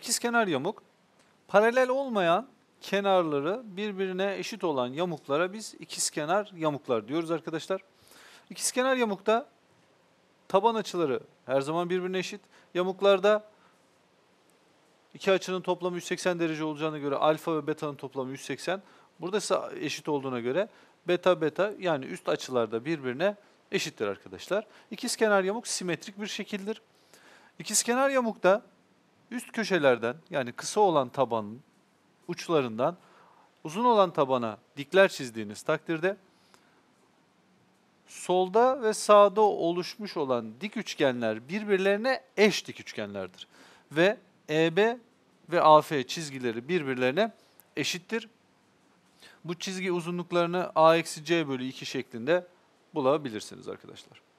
İkizkenar yamuk paralel olmayan kenarları birbirine eşit olan yamuklara biz ikizkenar yamuklar diyoruz arkadaşlar. İkizkenar yamukta taban açıları her zaman birbirine eşit. Yamuklarda iki açının toplamı 180 derece olacağına göre alfa ve beta'nın toplamı 180. Burada ise eşit olduğuna göre beta beta yani üst açılarda birbirine eşittir arkadaşlar. İkizkenar yamuk simetrik bir şekildir. İkizkenar yamukta üst köşelerden yani kısa olan tabanın uçlarından uzun olan tabana dikler çizdiğiniz takdirde solda ve sağda oluşmuş olan dik üçgenler birbirlerine eş dik üçgenlerdir. Ve EB ve AF çizgileri birbirlerine eşittir. Bu çizgi uzunluklarını A eksi C bölü 2 şeklinde bulabilirsiniz arkadaşlar.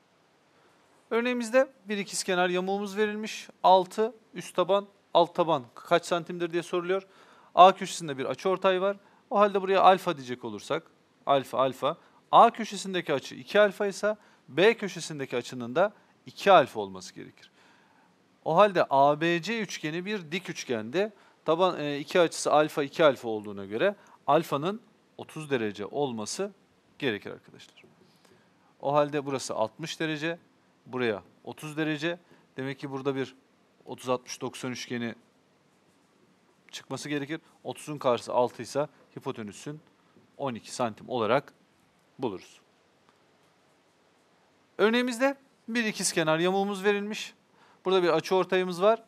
Örneğimizde bir ikizkenar yamuğumuz verilmiş. 6 üst taban, alt taban kaç santimdir diye soruluyor. A köşesinde bir açıortay var. O halde buraya alfa diyecek olursak, alfa alfa. A köşesindeki açı 2 alfa ise B köşesindeki açının da 2 alfa olması gerekir. O halde ABC üçgeni bir dik üçgende. Taban e, iki açısı alfa 2 alfa olduğuna göre alfanın 30 derece olması gerekir arkadaşlar. O halde burası 60 derece, buraya 30 derece. Demek ki burada bir 30-60-90 üçgeni çıkması gerekir. 30'un karşısı 6 ise hipotenüsün 12 santim olarak buluruz. Örneğimizde bir ikizkenar yamuğumuz verilmiş. Burada bir açıortayımız var.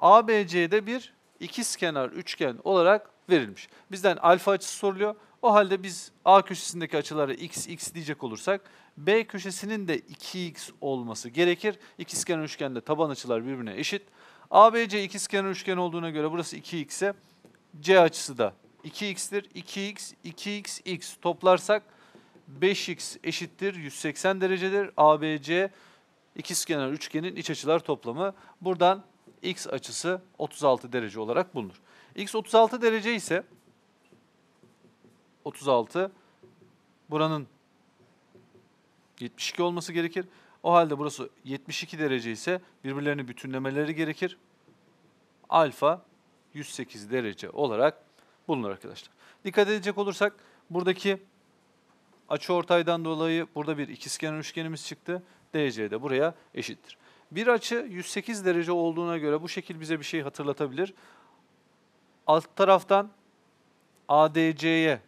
ABC'de bir ikizkenar üçgen olarak verilmiş. Bizden alfa açısı soruluyor. O halde biz A köşesindeki açılara x, x diyecek olursak B köşesinin de 2x olması gerekir. İkizkenar üçgende taban açılar birbirine eşit. ABC ikizkenar üçgen olduğuna göre burası 2x ise C açısı da 2x'tir. 2x, 2x, x toplarsak 5x eşittir 180 derecedir. ABC ikizkenar üçgenin iç açılar toplamı. Buradan x açısı 36 derece olarak bulunur. x 36 derece ise 36 buranın 72 olması gerekir. O halde burası 72 derece ise birbirlerini bütünlemeleri gerekir. Alfa 108 derece olarak bulunur arkadaşlar. Dikkat edecek olursak buradaki açıortaydan dolayı burada bir ikizkenar üçgenimiz çıktı. DC de buraya eşittir. Bir açı 108 derece olduğuna göre bu şekil bize bir şey hatırlatabilir. Alt taraftan ADC'ye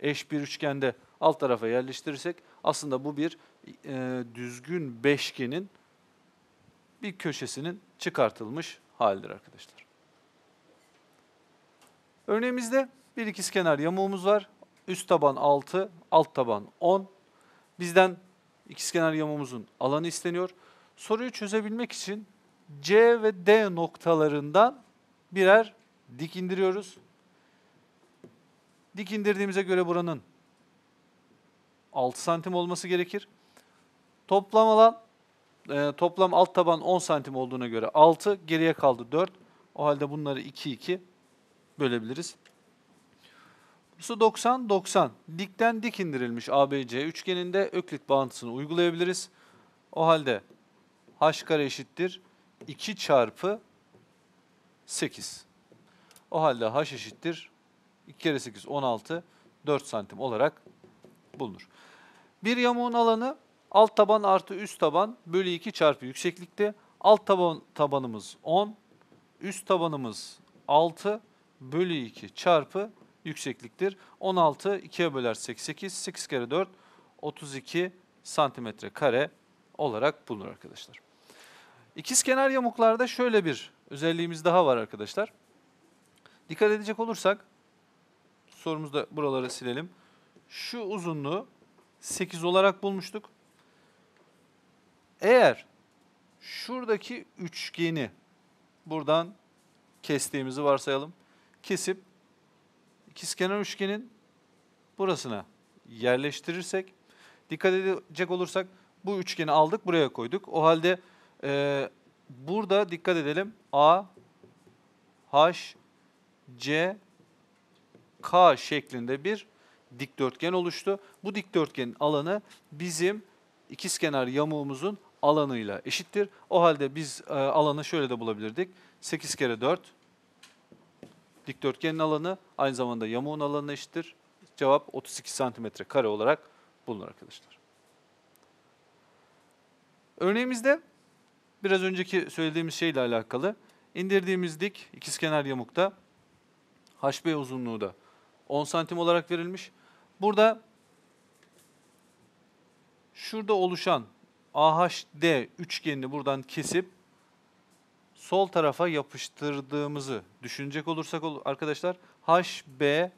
eş bir üçgende alt tarafa yerleştirirsek aslında bu bir e, düzgün beşgenin bir köşesinin çıkartılmış halidir arkadaşlar. Örneğimizde bir ikizkenar yamuğumuz var. Üst taban 6, alt taban 10. Bizden ikizkenar yamuğumuzun alanı isteniyor. Soruyu çözebilmek için C ve D noktalarından birer dik indiriyoruz. Dik indirdiğimize göre buranın 6 santim olması gerekir. Toplam alan, e, toplam alt taban 10 santim olduğuna göre 6, geriye kaldı 4. O halde bunları 2, 2 bölebiliriz. Burası 90, 90. Dikten dik indirilmiş ABC üçgeninde öklit bağıntısını uygulayabiliriz. O halde h kare eşittir 2 çarpı 8. O halde h eşittir 2 kere 8 16 4 santim olarak bulunur. Bir yamuğun alanı alt taban artı üst taban bölü 2 çarpı yükseklikte. Alt taban tabanımız 10, üst tabanımız 6 bölü 2 çarpı yüksekliktir. 16 2'ye bölersek 8, 8 kere 4 32 santimetre kare olarak bulunur arkadaşlar. İkizkenar yamuklarda şöyle bir özelliğimiz daha var arkadaşlar. Dikkat edecek olursak sorumuzda buraları silelim. Şu uzunluğu 8 olarak bulmuştuk. Eğer şuradaki üçgeni buradan kestiğimizi varsayalım. Kesip ikizkenar üçgenin burasına yerleştirirsek, dikkat edecek olursak bu üçgeni aldık buraya koyduk. O halde e, burada dikkat edelim A, H, C, K şeklinde bir dikdörtgen oluştu. Bu dikdörtgenin alanı bizim ikizkenar yamuğumuzun alanıyla eşittir. O halde biz e, alanı şöyle de bulabilirdik. 8 kere 4 dikdörtgenin alanı aynı zamanda yamuğun alanına eşittir. Cevap 32 santimetre kare olarak bulunur arkadaşlar. Örneğimizde biraz önceki söylediğimiz şeyle alakalı indirdiğimiz dik ikizkenar yamukta HB uzunluğu da 10 santim olarak verilmiş. Burada şurada oluşan AHD üçgenini buradan kesip sol tarafa yapıştırdığımızı düşünecek olursak ol- arkadaşlar HB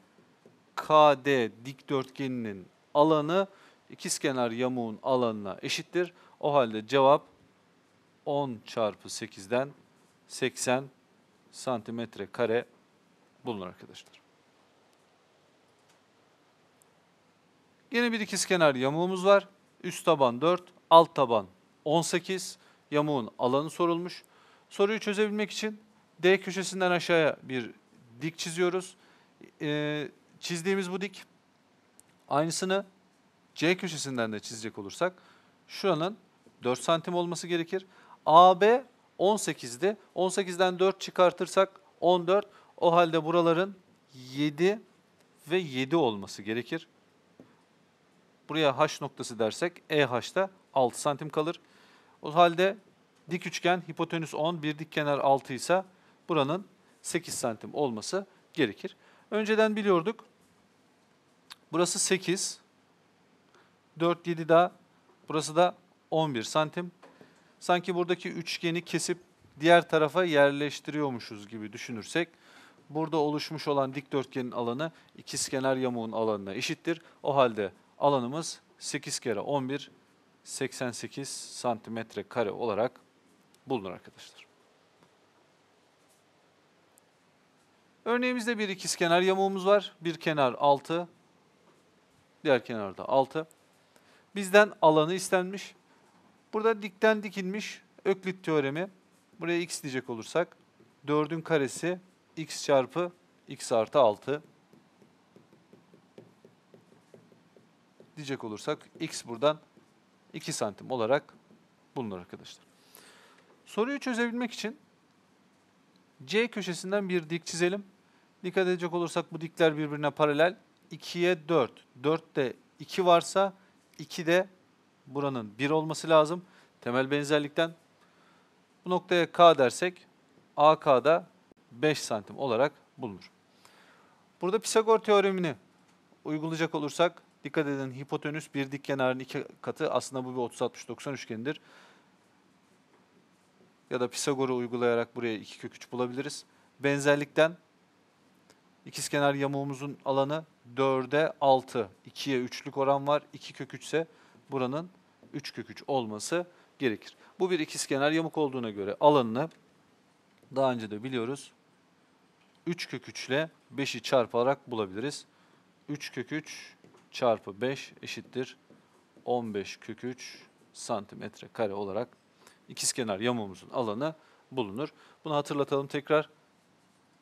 KD dikdörtgeninin alanı ikizkenar yamuğun alanına eşittir. O halde cevap 10 çarpı 8'den 80 santimetre kare bulunur arkadaşlar. Yine bir ikizkenar yamuğumuz var. Üst taban 4, alt taban 18. Yamuğun alanı sorulmuş. Soruyu çözebilmek için D köşesinden aşağıya bir dik çiziyoruz. Ee, çizdiğimiz bu dik aynısını C köşesinden de çizecek olursak şuranın 4 santim olması gerekir. AB 18'di. 18'den 4 çıkartırsak 14. O halde buraların 7 ve 7 olması gerekir. Buraya H noktası dersek EH'da 6 santim kalır. O halde dik üçgen hipotenüs 10, bir dik kenar 6 ise buranın 8 santim olması gerekir. Önceden biliyorduk. Burası 8. 4, 7 daha. Burası da 11 santim. Sanki buradaki üçgeni kesip diğer tarafa yerleştiriyormuşuz gibi düşünürsek burada oluşmuş olan dikdörtgenin alanı ikizkenar yamuğun alanına eşittir. O halde alanımız 8 kere 11 88 santimetre kare olarak bulunur arkadaşlar. Örneğimizde bir ikizkenar yamuğumuz var. Bir kenar 6, diğer kenarda 6. Bizden alanı istenmiş. Burada dikten dikilmiş Öklit teoremi. Buraya x diyecek olursak 4'ün karesi x çarpı x artı 6 diyecek olursak x buradan 2 santim olarak bulunur arkadaşlar. Soruyu çözebilmek için C köşesinden bir dik çizelim. Dikkat edecek olursak bu dikler birbirine paralel. 2'ye 4. 4'te 2 varsa 2'de buranın 1 olması lazım. Temel benzerlikten. Bu noktaya K dersek AK'da 5 santim olarak bulunur. Burada Pisagor teoremini uygulayacak olursak dikkat edin hipotenüs bir dik kenarın iki katı aslında bu bir 30-60-90 üçgenidir. Ya da Pisagor'u uygulayarak buraya 2 kök 3 bulabiliriz. Benzerlikten ikizkenar yamuğumuzun alanı 4'e 6, 2'ye 3'lük oran var. 2 kök 3 ise buranın 3 kök 3 olması gerekir. Bu bir ikizkenar yamuk olduğuna göre alanını daha önce de biliyoruz. 3 kök 3 ile 5'i çarparak bulabiliriz. 3 kök 3 çarpı 5 eşittir 15 kök 3 santimetre kare olarak ikizkenar yamuğumuzun alanı bulunur. Bunu hatırlatalım tekrar.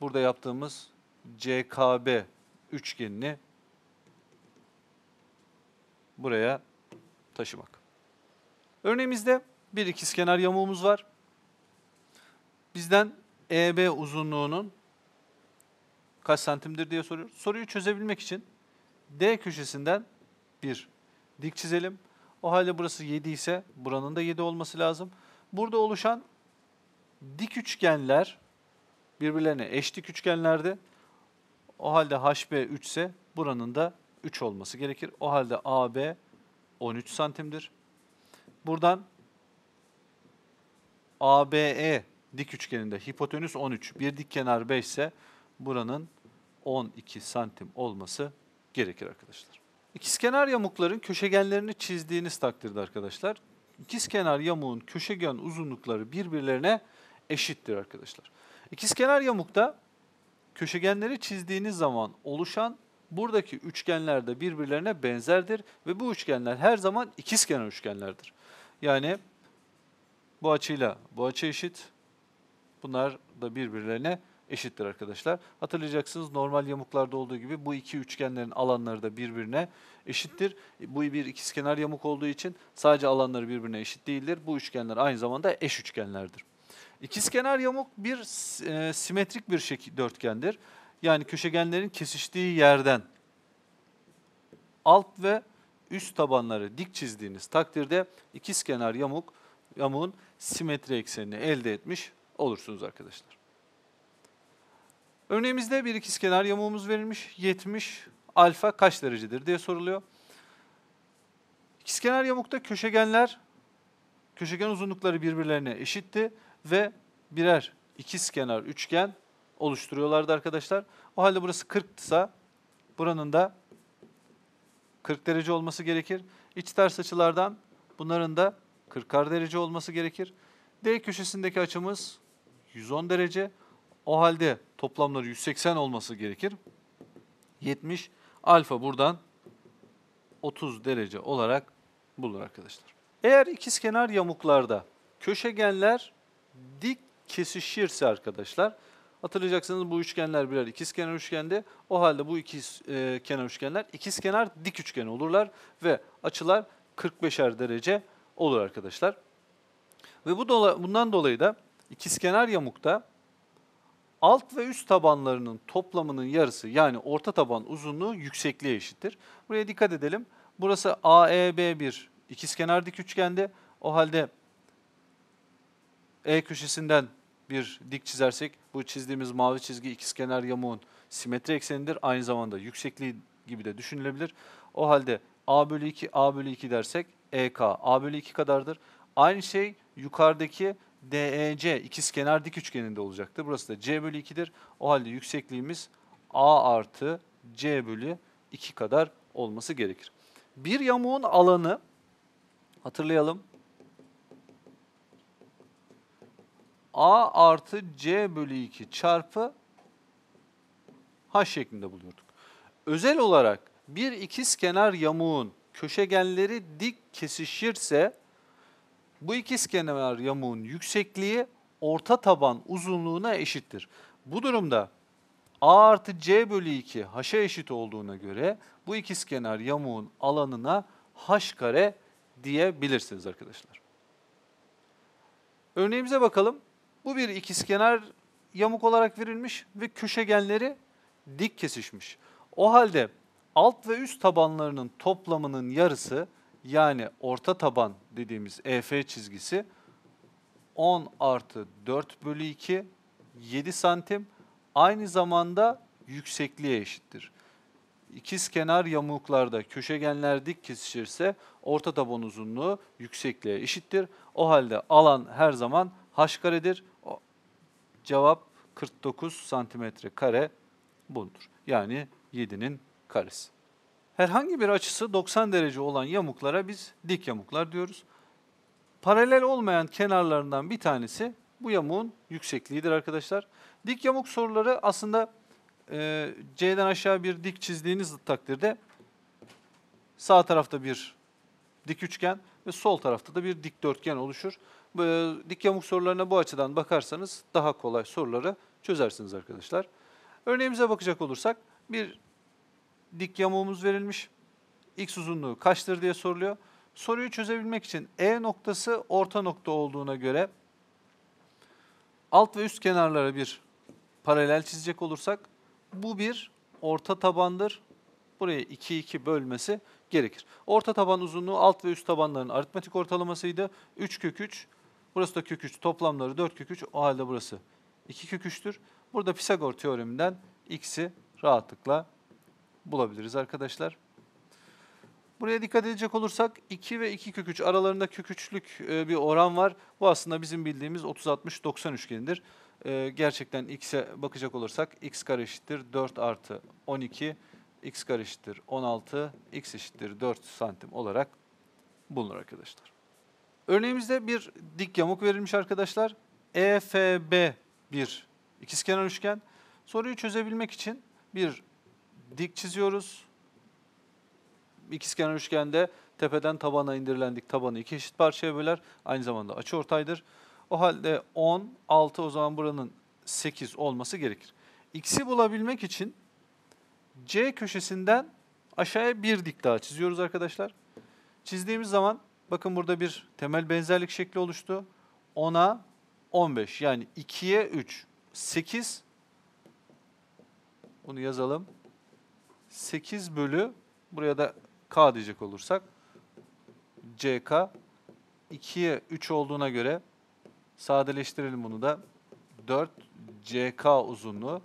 Burada yaptığımız CKB üçgenini buraya taşımak. Örneğimizde bir ikizkenar yamuğumuz var. Bizden EB uzunluğunun kaç santimdir diye soruyor. Soruyu çözebilmek için D köşesinden bir dik çizelim. O halde burası 7 ise buranın da 7 olması lazım. Burada oluşan dik üçgenler birbirlerine eş dik üçgenlerdi. O halde HB 3 ise buranın da 3 olması gerekir. O halde AB 13 santimdir. Buradan ABE dik üçgeninde hipotenüs 13, bir dik kenar 5 ise buranın 12 santim olması gerekir arkadaşlar. İkizkenar yamukların köşegenlerini çizdiğiniz takdirde arkadaşlar, ikizkenar yamuğun köşegen uzunlukları birbirlerine eşittir arkadaşlar. İkizkenar yamukta köşegenleri çizdiğiniz zaman oluşan buradaki üçgenler de birbirlerine benzerdir ve bu üçgenler her zaman ikizkenar üçgenlerdir. Yani bu açıyla bu açı eşit. Bunlar da birbirlerine eşittir arkadaşlar. Hatırlayacaksınız normal yamuklarda olduğu gibi bu iki üçgenlerin alanları da birbirine eşittir. Bu bir ikizkenar yamuk olduğu için sadece alanları birbirine eşit değildir. Bu üçgenler aynı zamanda eş üçgenlerdir. İkizkenar yamuk bir e, simetrik bir şekil dörtgendir. yani köşegenlerin kesiştiği yerden alt ve üst tabanları dik çizdiğiniz takdirde ikizkenar yamuk yamuğun simetri eksenini elde etmiş olursunuz arkadaşlar. Örneğimizde bir ikizkenar yamuğumuz verilmiş. 70 alfa kaç derecedir diye soruluyor. İkizkenar yamukta köşegenler köşegen uzunlukları birbirlerine eşitti ve birer ikizkenar üçgen oluşturuyorlardı arkadaşlar. O halde burası 40 ise buranın da 40 derece olması gerekir. İç ters açılardan bunların da 40'ar derece olması gerekir. D köşesindeki açımız 110 derece. O halde toplamları 180 olması gerekir. 70 alfa buradan 30 derece olarak bulunur arkadaşlar. Eğer ikizkenar yamuklarda köşegenler dik kesişirse arkadaşlar hatırlayacaksınız bu üçgenler birer ikizkenar üçgende. O halde bu ikiz e, kenar üçgenler ikizkenar dik üçgen olurlar ve açılar 45'er derece olur arkadaşlar. Ve bu dola, bundan dolayı da ikizkenar yamukta alt ve üst tabanlarının toplamının yarısı yani orta taban uzunluğu yüksekliğe eşittir. Buraya dikkat edelim. Burası AEB bir ikizkenar dik üçgende. O halde E köşesinden bir dik çizersek bu çizdiğimiz mavi çizgi ikizkenar yamuğun simetri eksenidir. Aynı zamanda yüksekliği gibi de düşünülebilir. O halde A bölü 2, A bölü 2 dersek EK A bölü 2 kadardır. Aynı şey yukarıdaki DEC ikizkenar dik üçgeninde olacaktır. Burası da C bölü 2'dir. O halde yüksekliğimiz A artı C bölü 2 kadar olması gerekir. Bir yamuğun alanı hatırlayalım. A artı C bölü 2 çarpı H şeklinde buluyorduk. Özel olarak bir ikizkenar yamuğun köşegenleri dik kesişirse bu ikizkenar yamuğun yüksekliği orta taban uzunluğuna eşittir. Bu durumda A artı C bölü 2 H'a eşit olduğuna göre bu ikizkenar yamuğun alanına H kare diyebilirsiniz arkadaşlar. Örneğimize bakalım. Bu bir ikizkenar yamuk olarak verilmiş ve köşegenleri dik kesişmiş. O halde alt ve üst tabanlarının toplamının yarısı yani orta taban dediğimiz EF çizgisi 10 artı 4 bölü 2 7 santim aynı zamanda yüksekliğe eşittir. İkiz kenar yamuklarda köşegenler dik kesişirse orta taban uzunluğu yüksekliğe eşittir. O halde alan her zaman h karedir. Cevap 49 santimetre kare bulunur. Yani 7'nin karesi. Herhangi bir açısı 90 derece olan yamuklara biz dik yamuklar diyoruz. Paralel olmayan kenarlarından bir tanesi bu yamuğun yüksekliğidir arkadaşlar. Dik yamuk soruları aslında e, C'den aşağı bir dik çizdiğiniz takdirde sağ tarafta bir dik üçgen ve sol tarafta da bir dikdörtgen oluşur. E, dik yamuk sorularına bu açıdan bakarsanız daha kolay soruları çözersiniz arkadaşlar. Örneğimize bakacak olursak bir dik yamuğumuz verilmiş. X uzunluğu kaçtır diye soruluyor. Soruyu çözebilmek için E noktası orta nokta olduğuna göre alt ve üst kenarlara bir paralel çizecek olursak bu bir orta tabandır. Buraya 2 2 bölmesi gerekir. Orta taban uzunluğu alt ve üst tabanların aritmetik ortalamasıydı. 3 kök 3. Burası da kök 3. Toplamları 4 kök 3. O halde burası 2 kök 3'tür. Burada Pisagor teoreminden x'i rahatlıkla bulabiliriz arkadaşlar. Buraya dikkat edecek olursak 2 ve 2 kök 3 aralarında kök 3'lük e, bir oran var. Bu aslında bizim bildiğimiz 30-60-90 üçgenidir. E, gerçekten x'e bakacak olursak x kare eşittir 4 artı 12, x kare eşittir 16, x eşittir 4 santim olarak bulunur arkadaşlar. Örneğimizde bir dik yamuk verilmiş arkadaşlar. EFB bir ikizkenar üçgen. Soruyu çözebilmek için bir dik çiziyoruz. İkizkenar üçgende tepeden tabana indirilen dik tabanı iki eşit parçaya böler. Aynı zamanda açıortaydır. O halde 10, 6 o zaman buranın 8 olması gerekir. X'i bulabilmek için C köşesinden aşağıya bir dik daha çiziyoruz arkadaşlar. Çizdiğimiz zaman bakın burada bir temel benzerlik şekli oluştu. 10'a 15 yani 2'ye 3, 8 Bunu yazalım. 8 bölü buraya da k diyecek olursak CK 2'ye 3 olduğuna göre sadeleştirelim bunu da 4 CK uzunluğu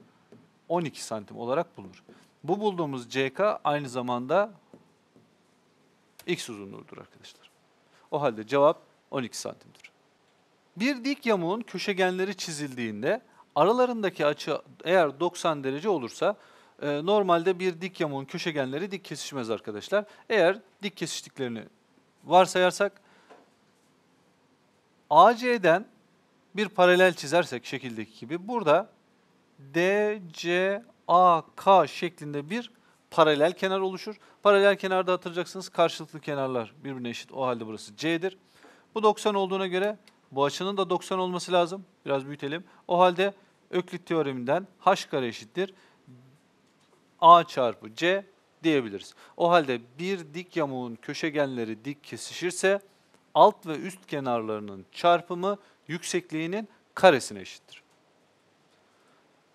12 santim olarak bulunur. Bu bulduğumuz CK aynı zamanda X uzunluğudur arkadaşlar. O halde cevap 12 santimdir. Bir dik yamuğun köşegenleri çizildiğinde aralarındaki açı eğer 90 derece olursa e, normalde bir dik yamuğun köşegenleri dik kesişmez arkadaşlar. Eğer dik kesiştiklerini varsayarsak AC'den bir paralel çizersek şekildeki gibi burada DCAK şeklinde bir paralel kenar oluşur. Paralel kenarda hatırlayacaksınız karşılıklı kenarlar birbirine eşit. O halde burası C'dir. Bu 90 olduğuna göre bu açının da 90 olması lazım. Biraz büyütelim. O halde Öklit teoreminden h kare eşittir a çarpı c diyebiliriz. O halde bir dik yamuğun köşegenleri dik kesişirse alt ve üst kenarlarının çarpımı yüksekliğinin karesine eşittir.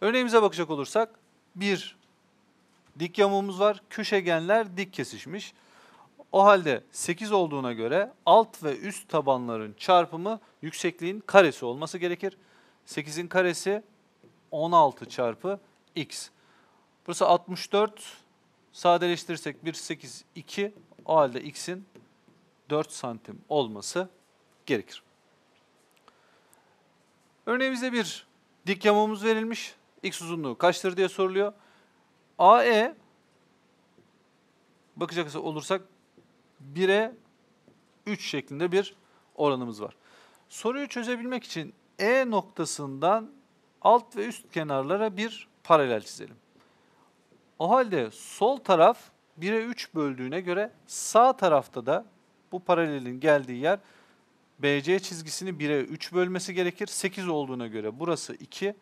Örneğimize bakacak olursak bir dik yamuğumuz var. Köşegenler dik kesişmiş. O halde 8 olduğuna göre alt ve üst tabanların çarpımı yüksekliğin karesi olması gerekir. 8'in karesi 16 çarpı x. Burası 64. Sadeleştirirsek 1, 8, 2. O halde x'in 4 santim olması gerekir. Örneğimizde bir dik yamuğumuz verilmiş. X uzunluğu kaçtır diye soruluyor. AE bakacak olursak 1'e 3 şeklinde bir oranımız var. Soruyu çözebilmek için E noktasından alt ve üst kenarlara bir paralel çizelim. O halde sol taraf 1'e 3 böldüğüne göre sağ tarafta da bu paralelin geldiği yer BC çizgisini 1'e 3 bölmesi gerekir. 8 olduğuna göre burası 2,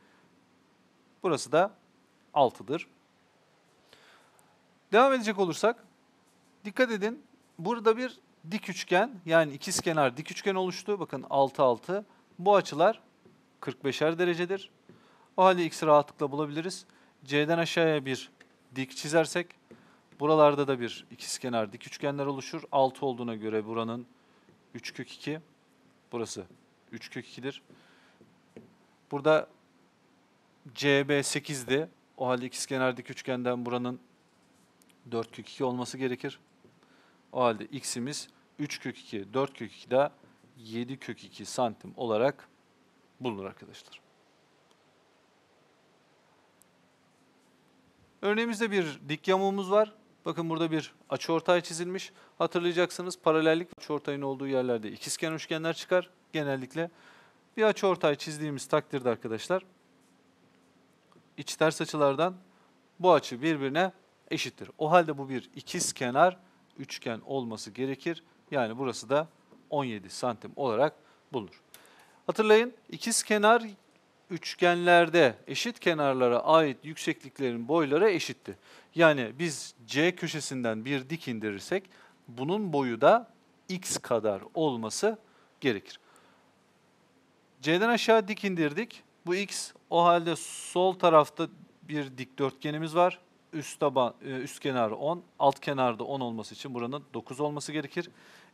burası da 6'dır. Devam edecek olursak, dikkat edin burada bir dik üçgen yani ikizkenar dik üçgen oluştu. Bakın 6 6. Bu açılar 45'er derecedir. O halde x'i rahatlıkla bulabiliriz. C'den aşağıya bir dik çizersek buralarda da bir ikizkenar dik üçgenler oluşur. 6 olduğuna göre buranın 3 kök 2. Burası 3 kök 2'dir. Burada CB 8'di. O halde ikizkenar dik üçgenden buranın 4 kök 2 olması gerekir. O halde x'imiz 3 kök 2, 4 kök 2 de 7 kök 2 santim olarak bulunur arkadaşlar. Örneğimizde bir dik yamuğumuz var. Bakın burada bir açıortay çizilmiş. Hatırlayacaksınız paralellik açıortayın olduğu yerlerde ikizkenar üçgenler çıkar genellikle. Bir açıortay çizdiğimiz takdirde arkadaşlar iç ters açılardan bu açı birbirine eşittir. O halde bu bir ikizkenar üçgen olması gerekir. Yani burası da 17 santim olarak bulunur. Hatırlayın ikizkenar üçgenlerde eşit kenarlara ait yüksekliklerin boyları eşitti. Yani biz C köşesinden bir dik indirirsek bunun boyu da x kadar olması gerekir. C'den aşağı dik indirdik. Bu x o halde sol tarafta bir dikdörtgenimiz var. Üst taban e, üst kenarı 10, alt kenarda 10 olması için buranın 9 olması gerekir.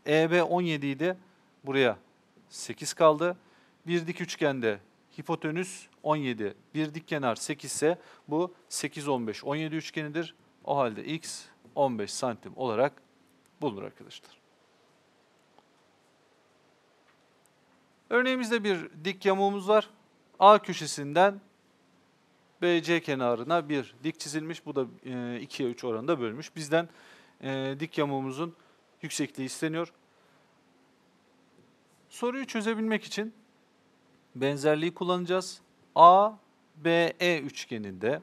EB 17 idi. Buraya 8 kaldı. Bir dik üçgende hipotenüs 17, bir dik kenar 8 ise bu 8, 15, 17 üçgenidir. O halde x 15 santim olarak bulunur arkadaşlar. Örneğimizde bir dik yamuğumuz var. A köşesinden BC kenarına bir dik çizilmiş. Bu da 2'ye 3 oranında bölmüş. Bizden e, dik yamuğumuzun yüksekliği isteniyor. Soruyu çözebilmek için benzerliği kullanacağız. A, B, E üçgeninde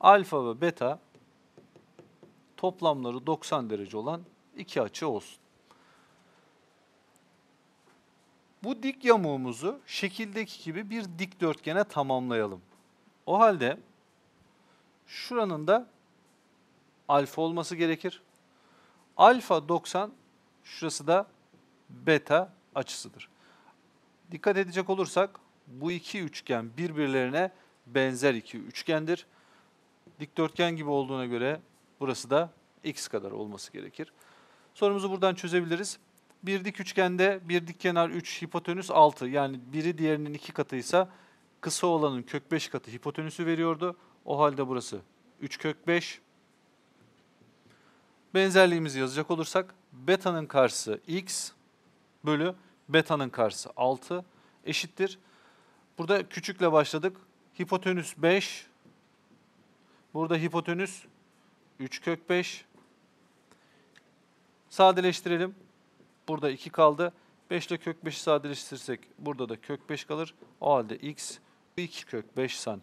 alfa ve beta toplamları 90 derece olan iki açı olsun. Bu dik yamuğumuzu şekildeki gibi bir dikdörtgene tamamlayalım. O halde şuranın da alfa olması gerekir. Alfa 90, şurası da beta açısıdır. Dikkat edecek olursak bu iki üçgen birbirlerine benzer iki üçgendir. Dikdörtgen gibi olduğuna göre burası da x kadar olması gerekir. Sorumuzu buradan çözebiliriz. Bir dik üçgende bir dik kenar 3, hipotenüs 6. Yani biri diğerinin iki katıysa kısa olanın kök 5 katı hipotenüsü veriyordu. O halde burası 3 kök 5. Benzerliğimizi yazacak olursak beta'nın karşısı x bölü beta'nın karşısı 6 eşittir. Burada küçükle başladık. Hipotenüs 5. Burada hipotenüs 3 kök 5. Sadeleştirelim. Burada 2 kaldı. 5 ile kök 5'i sadeleştirirsek burada da kök 5 kalır. O halde x 2 kök 5 santim.